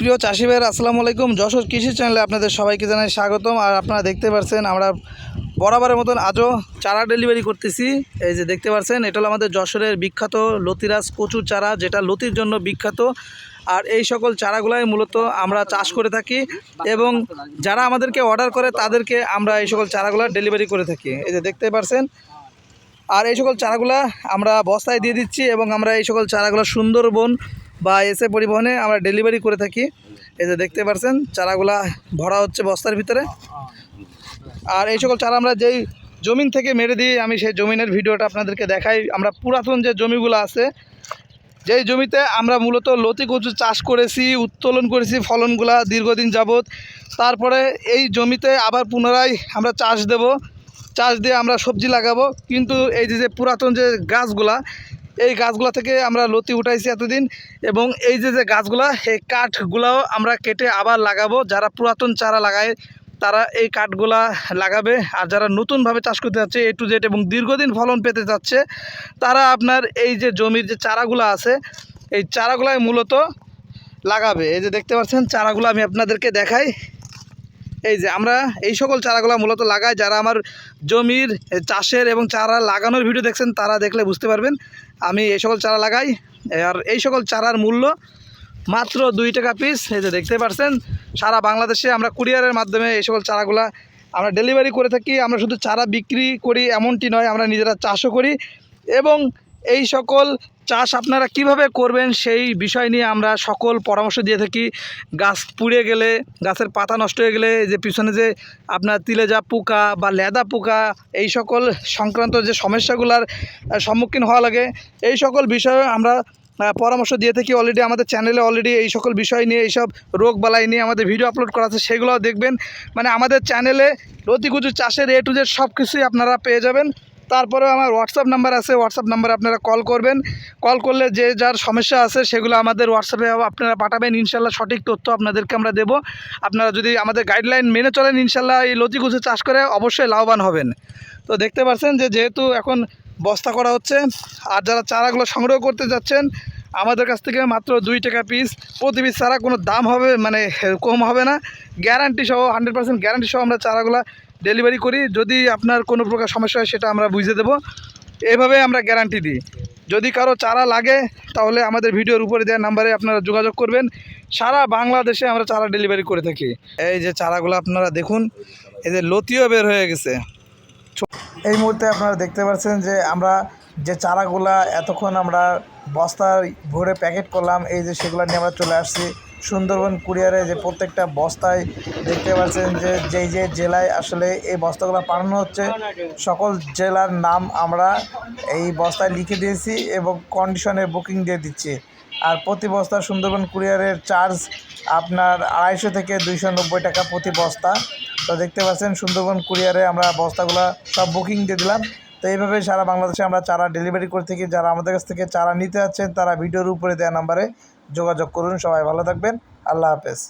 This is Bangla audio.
প্রিয় চাষি ভাইয়ের, আসসালামু আলাইকুম। যশোর কৃষি চ্যানেলে আপনাদের সবাইকে জানাই স্বাগতম। আর আপনারা দেখতে পাচ্ছেন আমরা বরাবরের মতন আজও চারা ডেলিভারি করতেছি। এই যে দেখতে পাচ্ছেন এটা হলো আমাদের যশোরের বিখ্যাত লতিরাজ কচুর চারা, যেটা লতির জন্য বিখ্যাত। আর এই সকল চারাগুলাই মূলত আমরা চাষ করে থাকি এবং যারা আমাদেরকে অর্ডার করে, তাদেরকে আমরা এই সকল চারাগুলো ডেলিভারি করে থাকি। এই যে দেখতে পাচ্ছেন আর এই সকল চারাগুলা আমরা বস্তায় দিয়ে দিচ্ছি এবং আমরা এই সকল চারাগুলো সুন্দরবন বা এসে পরিবহনে আমরা ডেলিভারি করে থাকি। এই যে দেখতে পাচ্ছেন চারাগুলা ভরা হচ্ছে বস্তার ভিতরে। আর এই সকল চারা আমরা যেই জমিন থেকে মেরে দিই, আমি সেই জমিনের ভিডিওটা আপনাদেরকে দেখাই। আমরা পুরাতন যে জমিগুলো আছে, যেই জমিতে আমরা মূলত লতি কচু চাষ করেছি, উত্তোলন করেছি ফলনগুলা দীর্ঘদিন যাবৎ, তারপরে এই জমিতে আবার পুনরায় আমরা চাষ দেব। চাষ দিয়ে আমরা সবজি লাগাবো। কিন্তু এই যে পুরাতন যে গাছগুলা এই গাছগুলা থেকে আমরা লতি উঠাইছি এতদিন এবং এই যে যে গাছগুলা, এই কাঠগুলাও আমরা কেটে আবার লাগাবো। যারা পুরাতন চারা লাগায়, তারা এই কাঠগুলা লাগাবে। আর যারা নতুনভাবে চাষ করতে যাচ্ছে এ টু জেড এবং দীর্ঘদিন ফলন পেতে যাচ্ছে, তারা আপনার এই যে জমির যে চারাগুলো আছে, এই চারাগুলাই মূলত লাগাবে। এই যে দেখতে পাচ্ছেন, চারাগুলো আমি আপনাদেরকে দেখাই। এই যে আমরা এই সকল চারাগুলো মূলত লাগাই। যারা আমার জমির চাষের এবং চারা লাগানোর ভিডিও দেখছেন, তারা দেখলে বুঝতে পারবেন আমি এই সকল চারা লাগাই, আর এই সকল চারার মূল্য মাত্র দুই টাকা পিস এই যে দেখতে পারছেন, সারা বাংলাদেশে আমরা কুরিয়ারের মাধ্যমে এই সকল চারাগুলা আমরা ডেলিভারি করে থাকি, আমরা শুধু চারা বিক্রি করি এমনটি নয়, আমরা নিজেরা চাষও করি, এবং এই সকল চাষ আপনারা কীভাবে করবেন সেই বিষয় নিয়ে আমরা সকল পরামর্শ দিয়ে থাকি। গাছ পুড়ে গেলে, গাছের পাতা নষ্ট হয়ে গেলে যে পিছনে যে আপনার তিলেজা পোকা বা লেদা পোকা, এই সকল সংক্রান্ত যে সমস্যাগুলোর সম্মুখীন হওয়া লাগে। এই সকল বিষয়ে আমরা পরামর্শ দিয়ে থাকি। অলরেডি আমাদের চ্যানেলে অলরেডি এই সকল বিষয় নিয়ে এইসব রোগ বালাই নিয়ে আমাদের ভিডিও আপলোড করা আছে, সেগুলোও দেখবেন। মানে আমাদের চ্যানেলে লতিকুচু চাষের এ টু জেড সব কিছুই আপনারা পেয়ে যাবেন। তারপরেও আমার হোয়াটসঅ্যাপ নাম্বার আছে হোয়াটসঅ্যাপ নাম্বারে আপনারা কল করবেন। কল করলে যে যার সমস্যা আছে সেগুলো আমাদের হোয়াটসঅ্যাপে আপনারা পাঠাবেন, ইনশাল্লাহ সঠিক তথ্য আপনাদেরকে আমরা দেব। আপনারা যদি আমাদের গাইডলাইন মেনে চলেন, ইনশাল্লাহ এই লতিকুচু চাষ করে অবশ্যই লাভবান হবেন। তো দেখতে পাচ্ছেন যে যেহেতু এখন বস্তা করা হচ্ছে, আর যারা চারাগুলো সংগ্রহ করতে যাচ্ছেন, আমাদের কাছ থেকে মাত্র দুই টাকা পিস প্রতি পিস চারা কোনো দাম হবে মানে কম হবে না। গ্যারান্টি সহ হান্ড্রেড পার্সেন্ট গ্যারান্টি সহ আমরা চারাগুলো ডেলিভারি করি, যদি আপনার কোনো প্রকার সমস্যা হয় সেটা আমরা বুঝে দেবো। এভাবে আমরা গ্যারান্টি দিই। যদি কারও চারা লাগে, তাহলে আমাদের ভিডিওর উপরে দেওয়া নাম্বারে আপনারা যোগাযোগ করবেন। সারা বাংলাদেশে আমরা চারা ডেলিভারি করে থাকি। এই যে চারাগুলো আপনারা দেখুন, এই যে লতিও বের হয়ে গেছে। এই মুহূর্তে আপনারা দেখতে পাচ্ছেন যে আমরা যে চারাগুলা এতক্ষণ আমরা বস্তায় ভরে প্যাকেট করলাম, এই যে সেগুলো নিয়ে আমরা চলে আসছি। সুন্দরবন কুরিয়ারে যে প্রত্যেকটা বস্তায় দেখতে পাচ্ছেন যে যেই যে জেলায় আসলে এই বস্তাগুলো পাঠানো হচ্ছে, সকল জেলার নাম আমরা এই বস্তায় লিখে দিয়েছি এবং কন্ডিশনে বুকিং দিয়ে দিচ্ছি। আর প্রতি বস্তা সুন্দরবন কুরিয়ারের চার্জ আপনার আড়াইশো থেকে দুইশো নব্বই টাকা প্রতি বস্তা। তো দেখতে পাচ্ছেন সুন্দরবন কুরিয়ারে আমরা বস্তাগুলো সব বুকিং দিয়ে দিলাম। তো এইভাবে সারা বাংলাদেশে আমরা চারা ডেলিভারি করে থাকি। যারা আমাদের কাছ থেকে চারা নিতে যাচ্ছেন, তারা ভিডিওর উপরে দেওয়া নাম্বারে যোগাযোগ করুন। সবাই ভালো থাকবেন। আল্লাহ হাফেজ।